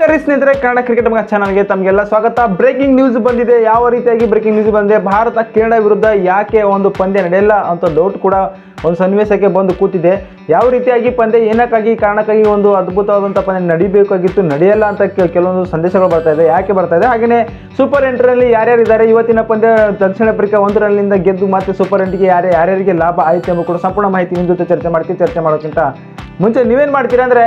ಕರಿ ಸ್ನೇಹಿತರೆ, ಕನ್ನಡ ಕ್ರಿಕೆಟ್ ಮಗ ಚಾನಲ್ಗೆ ತಮಗೆಲ್ಲ ಸ್ವಾಗತ. ಬ್ರೇಕಿಂಗ್ ನ್ಯೂಸ್ ಬಂದಿದೆ. ಯಾವ ರೀತಿಯಾಗಿ ಬ್ರೇಕಿಂಗ್ ನ್ಯೂಸ್ ಬಂದಿದೆ? ಭಾರತ, ಕೆನಡಾ ವಿರುದ್ಧ ಯಾಕೆ ಒಂದು ಪಂದ್ಯ ನಡೆಯಲ್ಲ ಅಂತ ಡೌಟ್ ಕೂಡ ಒಂದು ಸನ್ನಿವೇಶಕ್ಕೆ ಬಂದು ಕೂತಿದೆ. ಯಾವ ರೀತಿಯಾಗಿ ಪಂದ್ಯ ಏನಕ್ಕಾಗಿ ಕಾರಣಕ್ಕಾಗಿ ಒಂದು ಅದ್ಭುತವಾದಂಥ ಪಂದ್ಯ ನಡಿಬೇಕಾಗಿತ್ತು, ನಡೆಯಲ್ಲ ಅಂತ ಕೆಲವೊಂದು ಸಂದೇಶಗಳು ಬರ್ತಾ ಇದೆ, ಯಾಕೆ ಬರ್ತಾ ಇದೆ? ಹಾಗೆಯೇ ಸೂಪರ್ ಎಂಟರಲ್ಲಿ ಯಾರ್ಯಾರು ಇದ್ದಾರೆ? ಇವತ್ತಿನ ಪಂದ್ಯ ದಕ್ಷಿಣ ಆಫ್ರಿಕಾ ಒಂದರಲ್ಲಿಂದ ಗೆದ್ದು ಮತ್ತೆ ಸೂಪರ್ ಎಂಟಿಗೆ ಯಾರೇ ಯಾರ್ಯಾರಿಗೆ ಲಾಭ ಆಯಿತು ಎಂಬ ಕೂಡ ಸಂಪೂರ್ಣ ಮಾಹಿತಿ ನಿಮ್ಮ ಜೊತೆ ಚರ್ಚೆ ಮಾಡ್ತೀವಿ, ಚರ್ಚೆ ಮಾಡೋಕ್ಕಿಂತ ಮುಂಚೆ ನೀವೇನು ಮಾಡ್ತೀರಾ ಅಂದರೆ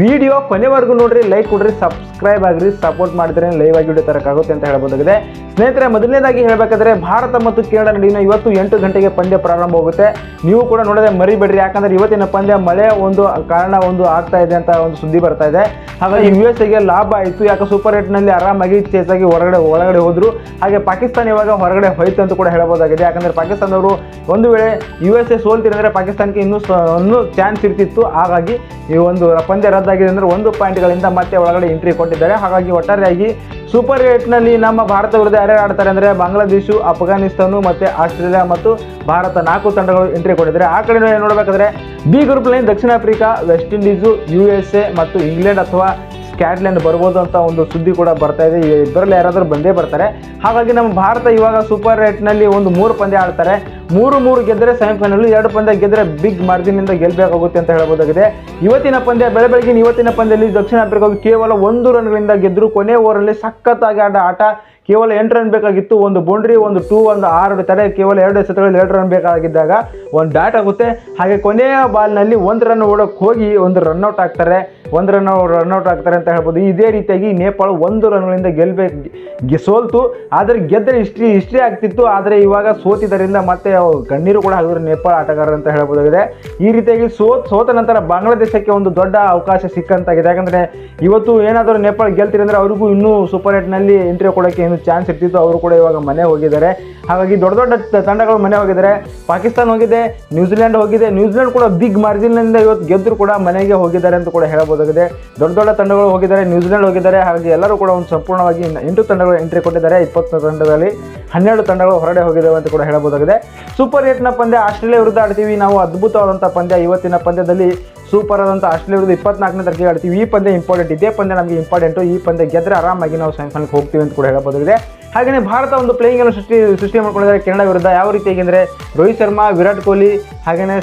ವಿಡಿಯೋ ಕೊನೆವರೆಗೂ ನೋಡಿರಿ ಲೈಕ್ ಕೊಡ್ರಿ ಸಬ್ಸ್ಕ್ರೈಬ್ ಆಗಿರಿ ಸಪೋರ್ಟ್ ಮಾಡಿದ್ರೆ ಲೈವ್ ಆಗಿ ವಿಡಿಯೋ ತರಕಾಗುತ್ತೆ ಅಂತ ಹೇಳ್ಬೋದಾಗಿದೆ. ಸ್ನೇಹಿತರೆ, ಮೊದಲನೇದಾಗಿ ಹೇಳಬೇಕಾದ್ರೆ ಭಾರತ ಮತ್ತು ಕೇರಳ ನಡುವಿನ ಇವತ್ತು ಎಂಟು ಗಂಟೆಗೆ ಪಂದ್ಯ ಪ್ರಾರಂಭ ಹೋಗುತ್ತೆ ನೀವು ಕೂಡ ನೋಡದೆ ಮರಿಬೇಡ್ರಿ, ಯಾಕಂದರೆ ಇವತ್ತಿನ ಪಂದ್ಯ ಮಳೆ ಒಂದು ಕಾರಣ ಒಂದು ಆಗ್ತಾ ಇದೆ ಅಂತ ಒಂದು ಸುದ್ದಿ ಬರ್ತಾ ಇದೆ. ಹಾಗಾಗಿ ಯು ಎಸ್ ಎಗೆ ಲಾಭ ಆಯಿತು. ಯಾಕೆ ಸೂಪರ್ ಏಟ್ನಲ್ಲಿ ಆರಾಮಾಗಿ ಚೇಸ್ ಆಗಿ ಹೊರಗಡೆ ಒಳಗಡೆ ಹೋದರು. ಹಾಗೆ ಪಾಕಿಸ್ತಾನ ಇವಾಗ ಹೊರಗಡೆ ಹೋಯ್ತು ಅಂತ ಕೂಡ ಹೇಳಬಹುದಾಗಿದೆ. ಯಾಕಂದ್ರೆ ಪಾಕಿಸ್ತಾನವರು ಒಂದು ವೇಳೆ ಯು ಎಸ್ ಎ ಸೋಲ್ತಿರಂದ್ರೆ ಪಾಕಿಸ್ತಾನಕ್ಕೆ ಇನ್ನೂ ಇನ್ನೂ ಚಾನ್ಸ್ ಇರ್ತಿತ್ತು. ಹಾಗಾಗಿ ಈ ಒಂದು ಪಂದ್ಯ ರದ್ದಾಗಿದೆ ಅಂದ್ರೆ ಒಂದು ಪಾಯಿಂಟ್ಗಳಿಂದ ಮತ್ತೆ ಒಳಗಡೆ ಎಂಟ್ರಿ ಕೊಟ್ಟಿದ್ದಾರೆ. ಹಾಗಾಗಿ ಒಟ್ಟಾರೆಯಾಗಿ ಸೂಪರ್ ಏಟ್ನಲ್ಲಿ ನಮ್ಮ ಭಾರತ ವಿರುದ್ಧ ಯಾರ್ಯಾರು ಆಡ್ತಾರೆ ಅಂದರೆ ಬಾಂಗ್ಲಾದೇಶು, ಅಫ್ಘಾನಿಸ್ತಾನು ಮತ್ತು ಆಸ್ಟ್ರೇಲಿಯಾ ಮತ್ತು ಭಾರತ ನಾಲ್ಕು ತಂಡಗಳು ಎಂಟ್ರಿ ಕೊಟ್ಟಿದ್ದಾರೆ. ಆ ಕಡೆ ನೋಡಬೇಕಾದ್ರೆ ಬಿ ಗ್ರೂಪ್ನಲ್ಲಿ ದಕ್ಷಿಣ Africa West Indies U S A ಮತ್ತು ಇಂಗ್ಲೆಂಡ್ ಅಥವಾ ಸ್ಕಾಟ್ಲೆಂಡ್ ಬರ್ಬೋದು ಅಂತ ಒಂದು ಸುದ್ದಿ ಕೂಡ ಬರ್ತಾ ಇದೆ. ಇಬ್ಬರಲ್ಲಿ ಯಾರಾದರೂ ಬಂದೇ ಬರ್ತಾರೆ. ಹಾಗಾಗಿ ನಮ್ಮ ಭಾರತ ಇವಾಗ ಸೂಪರ್ ಏಟ್ನಲ್ಲಿ ಒಂದು ಮೂರು ಪಂದ್ಯ ಆಡ್ತಾರೆ. ಮೂರು ಮೂರು ಗೆದ್ದರೆ ಸೆಮಿಫೈನಲ್ ಎರಡು ಪಂದ್ಯ ಗೆದ್ದರೆ ಬಿಗ್ ಮಾರ್ಜಿನಿಂದ ಗೆಲ್ಬೇಕಾಗುತ್ತೆ ಅಂತ ಹೇಳಬಹುದಾಗಿದೆ. ಇವತ್ತಿನ ಪಂದ್ಯ, ಬೆಳೆ ಬೆಳಗಿನ ಇವತ್ತಿನ ಪಂದ್ಯದಲ್ಲಿ ದಕ್ಷಿಣ ಆಫ್ರಿಕಾಗೆ ಕೇವಲ ಒಂದು ರನ್ಗಳಿಂದ ಗೆದ್ದರು ಕೊನೆ ಓವರಲ್ಲಿ ಸಖತ್ತಾಗಿ ಆಡ ಆಟ ಕೇವಲ ಎಂಟು ರನ್ ಬೇಕಾಗಿತ್ತು. ಒಂದು ಬೌಂಡ್ರಿ, ಒಂದು ಟೂ, ಒಂದು ಆರು ತಡೆ ಕೇವಲ ಎರಡು ಎಸೆತಗಳಲ್ಲಿ ಎರಡು ರನ್ ಬೇಕಾಗಿದ್ದಾಗ ಒಂದು ಬ್ಯಾಟ್ ಆಗುತ್ತೆ. ಹಾಗೆ ಕೊನೆಯ ಬಾಲ್ನಲ್ಲಿ ಒಂದು ರನ್ ಓಡೋಕೆ ಹೋಗಿ ಒಂದು ರನ್ಔಟ್ ಆಗ್ತಾರೆ. ಒಂದು ರನ್ ರನ್ಔಟ್ ಆಗ್ತಾರೆ ಅಂತ ಹೇಳ್ಬೋದು. ಇದೇ ರೀತಿಯಾಗಿ ನೇಪಾಳ ಒಂದು ರನ್ಗಳಿಂದ ಗೆಲ್ಬೇಕು ಸೋಲ್ತು. ಆದರೆ ಗೆದ್ದರೆ ಹಿಸ್ಟ್ರಿ ಹಿಸ್ಟ್ರಿ ಆಗ್ತಿತ್ತು. ಆದರೆ ಇವಾಗ ಸೋತಿದ್ದರಿಂದ ಮತ್ತೆ ಕಣ್ಣೀರು ಕೂಡ ಹಾಕಿದ್ರು ನೇಪಾಳ ಆಟಗಾರರು ಅಂತ ಹೇಳ್ಬೋದಾಗಿದೆ. ಈ ರೀತಿಯಾಗಿ ಸೋತ್, ಸೋತ ನಂತರ ಬಾಂಗ್ಲಾದೇಶಕ್ಕೆ ಒಂದು ದೊಡ್ಡ ಅವಕಾಶ ಸಿಕ್ಕಂತಾಗಿದೆ. ಯಾಕಂದರೆ ಇವತ್ತು ಏನಾದರೂ ನೇಪಾಳ ಗೆಲ್ತೀರಿ ಅಂದರೆ ಅವ್ರಿಗೂ ಇನ್ನೂ ಸೂಪರ್ ಏಟ್ನಲ್ಲಿ ಎಂಟ್ರಿ ಕೊಡೋಕ್ಕೆ ಏನು ಚಾನ್ಸ್ ಇರ್ತಿತ್ತು. ಅವರು ಕೂಡ ಇವಾಗ ಮನೆ ಹೋಗಿದ್ದಾರೆ. ಹಾಗಾಗಿ ದೊಡ್ಡ ದೊಡ್ಡ ತಂಡಗಳು ಮನೆ ಹೋಗಿದ್ದಾರೆ. ಪಾಕಿಸ್ತಾನ ಹೋಗಿದೆ ನ್ಯೂಜಿಲೆಂಡ್ ಹೋಗಿದೆ. ನ್ಯೂಜಿಲೆಂಡ್ ಕೂಡ ಬಿಗ್ ಮಾರ್ಜಿನ್ನಿಂದ ಇವತ್ತು ಗೆದ್ದರು ಕೂಡ ಮನೆಗೆ ಹೋಗಿದ್ದಾರೆ ಅಂತ ಕೂಡ ಹೇಳಬಹುದಾಗಿದೆ ದೊಡ್ಡ ದೊಡ್ಡ ತಂಡಗಳು ಹೋಗಿದ್ದಾರೆ. ನ್ಯೂಜಿಲೆಂಡ್ ಹೋಗಿದ್ದಾರೆ. ಹಾಗಾಗಿ ಎಲ್ಲರೂ ಕೂಡ ಒಂದು ಸಂಪೂರ್ಣವಾಗಿ ಎಂಟು ತಂಡಗಳು ಎಂಟ್ರಿ ಕೊಟ್ಟಿದ್ದಾರೆ. ಇಪ್ಪತ್ತು ತಂಡದಲ್ಲಿ ಹನ್ನೆರಡು ತಂಡಗಳು ಹೊರಗಡೆ ಹೋಗಿದ್ದಾವೆ ಅಂತ ಕೂಡ ಹೇಳಬಹುದಾಗಿದೆ. ಸೂಪರ್ ಏಟ್ನ ಪಂದ್ಯ ಆಸ್ಟ್ರೇಲಿಯಾ ವಿರುದ್ಧ ಆಡ್ತೀವಿ. ನಾವು ಅದ್ಭುತವಾದಂಥ ಪಂದ್ಯ ಇವತ್ತಿನ ಪಂದ್ಯದಲ್ಲಿ ಸೂಪರ್ ಆದಂಥ ಆಸ್ಟ್ರೇಲಿಯಾ ವಿರುದ್ಧ ಇಪ್ಪತ್ನಾಲ್ಕನೇ ತಾರೀಕಿಗೆ ಆಡ್ತೀವಿ. ಈ ಪಂದ್ಯ ಇಂಪಾರ್ಟೆಂಟ್ ಇದೇ ಪಂದ್ಯ ನಮಗೆ ಇಂಪಾರ್ಟೆಂಟು ಈ ಪಂದ್ಯ ಗೆದ್ದರೆ ಆರಾಮಾಗಿ ನಾವು ಸೆಮಿಫೈನಲ್ಗೆ ಹೋಗ್ತೀವಿ ಅಂತ ಕೂಡ ಹೇಳಬಹುದಾಗಿದೆ. ಹಾಗೆಯೇ ಭಾರತ ಒಂದು ಪ್ಲೇಯಿಂಗ್ ಅನ್ನು ಸೃಷ್ಟಿ ಸೃಷ್ಟಿ ಮಾಡ್ಕೊಂಡಿದ್ದಾರೆ ಕೆನಡಾ ವಿರುದ್ಧ. ಯಾವ ರೀತಿ ಹೇಗೆಂದರೆ ರೋಹಿತ್ ಶರ್ಮಾ, ವಿರಾಟ್ ಕೊಹ್ಲಿ ಹಾಗೆಯೇ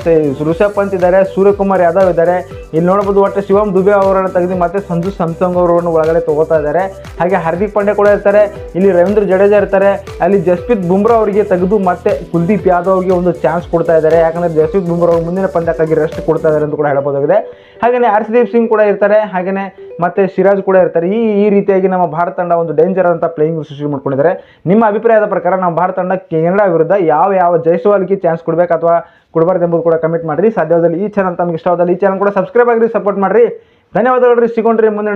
ಋಷಭ್ ಪಂತ್ ಇದ್ದಾರೆ, ಸೂರ್ಯಕುಮಾರ್ ಯಾದವ್ ಇದ್ದಾರೆ. ಇಲ್ಲಿ ನೋಡ್ಬೋದು ಒಟ್ಟು ಶಿವಮ್ ದುಬೆ ಅವರನ್ನು ತೆಗೆದು ಮತ್ತೆ ಸಂಜು ಸ್ಯಾಮ್ಸಂಗ್ ಅವರನ್ನು ಒಳಗಡೆ ತಗೋತಾ ಇದ್ದಾರೆ. ಹಾಗೆ ಹಾರ್ದಿಕ್ ಪಾಂಡ್ಯ ಕೂಡ ಇರ್ತಾರೆ. ಇಲ್ಲಿ ರವೀಂದ್ರ ಜಡೇಜಾ ಇರ್ತಾರೆ. ಅಲ್ಲಿ ಜಸ್ಪ್ರೀತ್ ಬುಮ್ರಾ ಅವರಿಗೆ ತೆಗೆದು ಮತ್ತೆ ಕುಲ್ದೀಪ್ ಯಾದವ್ ಅವರಿಗೆ ಒಂದು ಚಾನ್ಸ್ ಕೊಡ್ತಾ ಇದ್ದಾರೆ. ಯಾಕಂದ್ರೆ ಜಸ್ಪ್ರೀತ್ ಬುಮ್ರಾ ಅವರು ಮುಂದಿನ ಪಂದ್ಯಕ್ಕಾಗಿ ರೆಸ್ಟ್ ಕೊಡ್ತಾ ಇದ್ದಾರೆ ಅಂತ ಕೂಡ ಹೇಳ್ಬೋದಾಗಿದೆ ಹಾಗೆಯೇ ಹರ್ಷದೀಪ್ ಸಿಂಗ್ ಕೂಡ ಇರ್ತಾರೆ. ಹಾಗೆಯೇ ಮತ್ತೆ ಸಿರಾಜ್ ಕೂಡ ಇರ್ತಾರೆ. ಈ ಈ ರೀತಿಯಾಗಿ ನಮ್ಮ ಭಾರತ ತಂಡ ಒಂದು ಡೇಂಜರ್ ಅಂತ ಪ್ಲೇಯಿಂಗ್ ಸೃಷ್ಟಿ ಮಾಡ್ಕೊಂಡಿದ್ದಾರೆ. ನಿಮ್ಮ ಅಭಿಪ್ರಾಯದ ಪ್ರಕಾರ ನಾವು ಭಾರತ ತಂಡ ಕೆನಡಾ ವಿರುದ್ಧ ಯಾವ ಯಾವ ಜಯಿಸುವಲ್ಲಿಗೆ ಚಾನ್ಸ್ ಕೊಡಬೇಕು ಅಥವಾ ಕೊಡಬಾರ್ದು ಎಂಬುದು ಕೂಡ ಕಮೆಂಟ್ ಮಾಡಿರಿ. ಸಾಧ್ಯವಾದಲ್ಲಿ ಈ ಚಾನಲ್ ತಮಗೆ ಇಷ್ಟವಾದಲ್ಲಿ ಈ ಚಾನಲ್ ಕೂಡ ಸಬ್ಸ್ಕ್ರೈಬ್ ಆಗಿರಿ ಸಪೋರ್ಟ್ ಮಾಡಿರಿ. ಧನ್ಯವಾದಗಳು ಸಿಗೋಣ್ರಿ ಮುಂದಿನ